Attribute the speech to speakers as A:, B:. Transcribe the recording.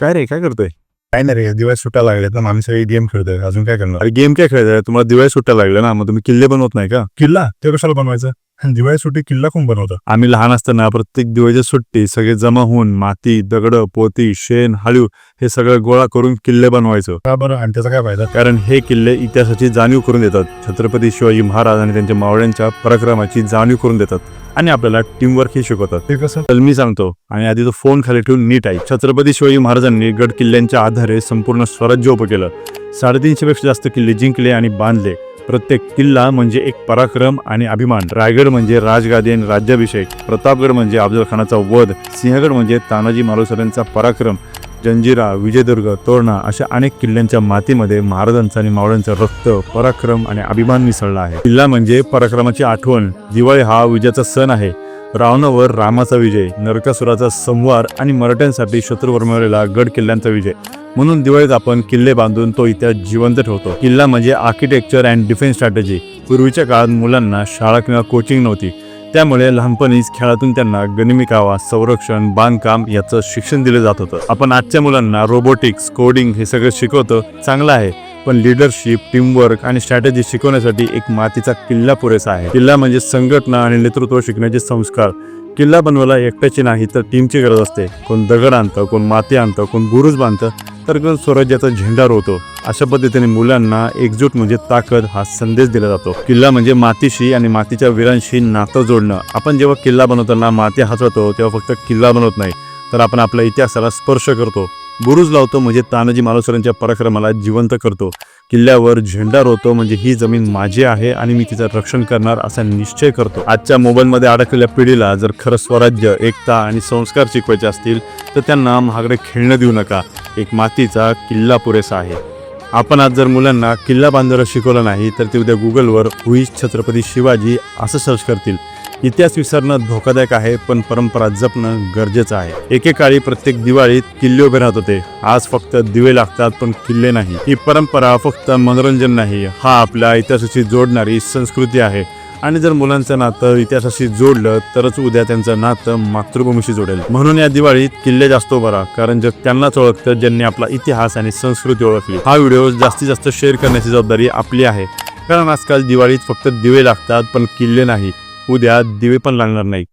A: काय रे काय करतोय?
B: काय नाही रे दिवस सुट्ट्या लागल्यात ना आम्ही सगळे गेम खेळतोय. अजून काय करणार?
A: अरे गेम काय खेळताय? तुम्हाला दिवाळी सुट्ट्या लागल्या ना मग तुम्ही किल्ले बनवत नाही का?
B: किल्ला? ते कशाला बनवायचं? दिवाळी सुट्टी किल्ला कोण बनवतं?
A: आम्ही लहान असताना प्रत्येक दिवाळीच्या सुट्टी सगळे जमा होऊन माती दगड पोती शेण हाळीव हे सगळं गोळा करून किल्ले बनवायचो.
B: का बरं? आणि त्याचा काय फायदा?
A: कारण हे किल्ले इतिहासाची जाणीव करून देतात. छत्रपती शिवाजी महाराज आणि त्यांच्या मावळ्यांच्या पराक्रमाची जाणीव करून देतात. आणि आपल्याला टीमवर्क ही शिकवतात.
B: ते कसं?
A: तर मी सांगतो. आणि आधी तो फोन खाली ठेवून नीट आहे छत्रपती शिवाजी महाराजांनी गड किल्ल्यांच्या आधारे संपूर्ण स्वराज्य उभं केलं. साडेतीनशे पेक्षा जास्त किल्ले जिंकले आणि बांधले. प्रत्येक किल्ला म्हणजे एक पराक्रम आणि अभिमान. रायगड म्हणजे राजगादी आणि राज्याभिषेक. प्रतापगड म्हणजे अफजल खानाचा वध. सिंहगड म्हणजे तानाजी मालुसरेंचा पराक्रम. जंजिरा विजयदुर्ग तोरणा अशा अनेक किल्ल्यांच्या मातीमध्ये महाराजांचा आणि मावळ्यांचा रक्त पराक्रम आणि अभिमान मिसळला आहे. किल्ला म्हणजे पराक्रमाची आठवण. दिवाळी हा विजयाचा सण आहे. रावणावर रामाचा विजय नरकासुराचा संवार आणि मराठ्यांसाठी शत्रूवर मिळवलेला गड किल्ल्यांचा विजय. म्हणून दिवाळीत आपण किल्ले बांधून तो इतिहास जिवंत ठेवतो. किल्ला म्हणजे आर्किटेक्चर अँड डिफेन्स स्ट्रॅटेजी पूर्वीच्या काळात मुलांना शाळा किंवा कोचिंग नव्हती. त्यामुळे लहानपणीच खेळातून त्यांना गनिमी कावा संरक्षण बांधकाम याचं शिक्षण दिलं जात होतं. आपण आजच्या मुलांना रोबोटिक्स कोडिंग हे सगळं शिकवतो चांगलं आहे. पण लिडरशिप टीमवर्क आणि स्ट्रॅटेजी शिकवण्यासाठी एक मातीचा किल्ला पुरेसा आहे. किल्ला म्हणजे संघटना आणि नेतृत्व शिकण्याचे संस्कार. किल्ला बनवायला एकट्याची नाही तर टीमची गरज असते. कोण दगड आणतं कोण माती आणतं कोण बुरुज बांधतं तर स्वराज्याचा झेंडा रोवतो. अशा पद्धतीने मुलांना एकजूट म्हणजे ताकद हा संदेश दिला जातो. किल्ला म्हणजे मातीशी आणि मातीच्या वीरांशी नातं जोडणं. आपण जेव्हा किल्ला बनवताना माती हसवतो तेव्हा फक्त किल्ला बनवत नाही तर आपण आपल्या इतिहासाला स्पर्श करतो. बुरुज लावतो म्हणजे तानाजी मालुसरांच्या पराक्रमाला जिवंत करतो. किल्ल्यावर झेंडा रोवतो म्हणजे ही जमीन माझी आहे आणि मी तिचं रक्षण करणार असा निश्चय करतो. आजच्या मोबाईलमध्ये अडकलेल्या पिढीला जर खरं स्वराज्य एकता आणि संस्कार शिकवायचे असतील तर त्यांना महागडे खेळणं देऊ नका. एक मातीचा किल्ला पुरेसा आहे. आपण आज जर मुलांना किल्ला बांधायला शिकवलं नाही तर ते उद्या गुगलवर हुई छत्रपती शिवाजी असं सर्च करतील. इतिहास विसरणं धोकादायक आहे पण परंपरा जपणं गरजेचं आहे. एकेकाळी प्रत्येक दिवाळीत किल्ले उभे राहत होते. आज फक्त दिवे लागतात पण किल्ले नाही. ही परंपरा फक्त मनोरंजन नाही हा आपल्या इतिहासाशी जोडणारी संस्कृती आहे. आणि जर मुलांचं नातं इतिहासाशी जोडलं तरच उद्या त्यांचं नातं मातृभूमीशी जोडेल. म्हणून या दिवाळीत किल्ले जास्त उभारा कारण जग त्यांनाच ओळखतं ज्यांनी आपला इतिहास आणि संस्कृती ओळखली. हा व्हिडिओ जास्तीत जास्त शेअर करण्याची जबाबदारी आपली आहे. कारण आजकाल दिवाळीत फक्त दिवे लागतात पण किल्ले नाही. उद्या दिवे पण लागणार नाही